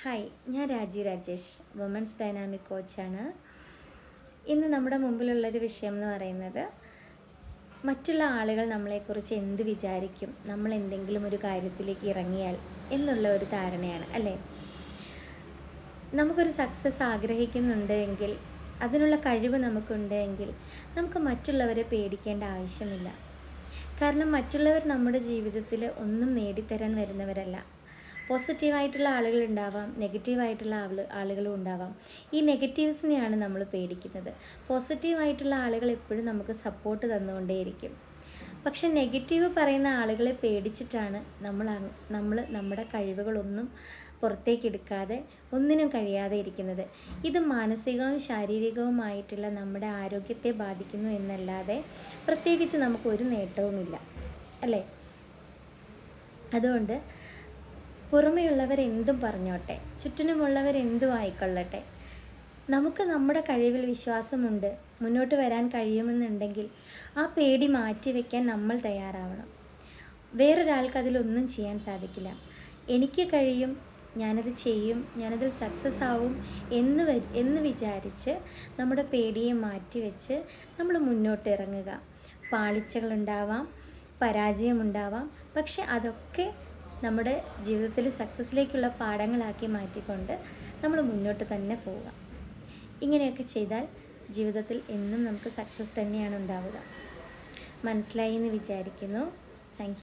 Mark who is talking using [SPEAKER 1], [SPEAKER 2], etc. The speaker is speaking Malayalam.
[SPEAKER 1] ഹായ് ഞാൻ രാജി രാജേഷ് വുമൻസ് ഡൈനാമിക് കോച്ചാണ് ഇന്ന് നമ്മുടെ മുമ്പിലുള്ളൊരു വിഷയം എന്ന് പറയുന്നത് മറ്റുള്ള ആളുകൾ നമ്മളെക്കുറിച്ച് എന്ത് വിചാരിക്കും നമ്മൾ എന്തെങ്കിലും ഒരു കാര്യത്തിലേക്ക് ഇറങ്ങിയാൽ എന്നുള്ള ഒരു ധാരണയാണ് അല്ലേ? നമുക്കൊരു സക്സസ് ആഗ്രഹിക്കുന്നുണ്ട് എങ്കിൽ അതിനുള്ള കഴിവ് നമുക്കുണ്ട് എങ്കിൽ നമുക്ക് മറ്റുള്ളവരെ പേടിക്കേണ്ട ആവശ്യമില്ല. കാരണം മറ്റുള്ളവർ നമ്മുടെ ജീവിതത്തിൽ ഒന്നും നേടിത്തരാൻ വരുന്നവരല്ല. പോസിറ്റീവായിട്ടുള്ള ആളുകൾ ഉണ്ടാവാം നെഗറ്റീവായിട്ടുള്ള ആൾ ആളുകളും ഉണ്ടാവാം. ഈ നെഗറ്റീവ്സിനെയാണ് നമ്മൾ പേടിക്കുന്നത്. പോസിറ്റീവായിട്ടുള്ള ആളുകൾ എപ്പോഴും നമുക്ക് സപ്പോർട്ട് തന്നുകൊണ്ടേയിരിക്കും. പക്ഷെ നെഗറ്റീവ് പറയുന്ന ആളുകളെ പേടിച്ചിട്ടാണ് നമ്മൾ നമ്മൾ നമ്മുടെ കഴിവുകളൊന്നും പുറത്തേക്ക് എടുക്കാതെ ഒന്നിനും കഴിയാതെ ഇരിക്കുന്നത്. ഇത് മാനസികവും ശാരീരികവുമായിട്ടുള്ള നമ്മുടെ ആരോഗ്യത്തെ ബാധിക്കുന്നു എന്നല്ലാതെ പ്രത്യേകിച്ച് നമുക്ക് ഒരു നേട്ടവുമില്ല. അല്ലേ? അതുകൊണ്ട് പുറമെയുള്ളവർ എന്തും പറഞ്ഞോട്ടെ ചുറ്റിനുമുള്ളവർ എന്തും ആയിക്കൊള്ളട്ടെ നമുക്ക് നമ്മുടെ കഴിവിൽ വിശ്വാസമുണ്ട് മുന്നോട്ട് വരാൻ കഴിയുമെന്നുണ്ടെങ്കിൽ ആ പേടി മാറ്റിവെക്കാൻ നമ്മൾ തയ്യാറാവണം. വേറൊരാൾക്ക് അതിലൊന്നും ചെയ്യാൻ സാധിക്കില്ല. എനിക്ക് കഴിയും ഞാനത് ചെയ്യും ഞാനതിൽ സക്സസ് ആവും എന്ന് വ എന്ന് വിചാരിച്ച് നമ്മുടെ പേടിയെ മാറ്റിവെച്ച് നമ്മൾ മുന്നോട്ട് ഇറങ്ങുക പാളിച്ചകളുണ്ടാവാം പരാജയമുണ്ടാവാം പക്ഷെ അതൊക്കെ നമ്മുടെ ജീവിതത്തിൽ സക്സസ്സിലേക്കുള്ള പാഠങ്ങളാക്കി മാറ്റിക്കൊണ്ട് നമ്മൾ മുന്നോട്ട് തന്നെ പോവുക. ഇങ്ങനെയൊക്കെ ചെയ്താൽ ജീവിതത്തിൽ എന്നും നമുക്ക് സക്സസ് തന്നെയാണ് ഉണ്ടാവുക. മനസ്സിലായി എന്ന് വിചാരിക്കുന്നു. താങ്ക്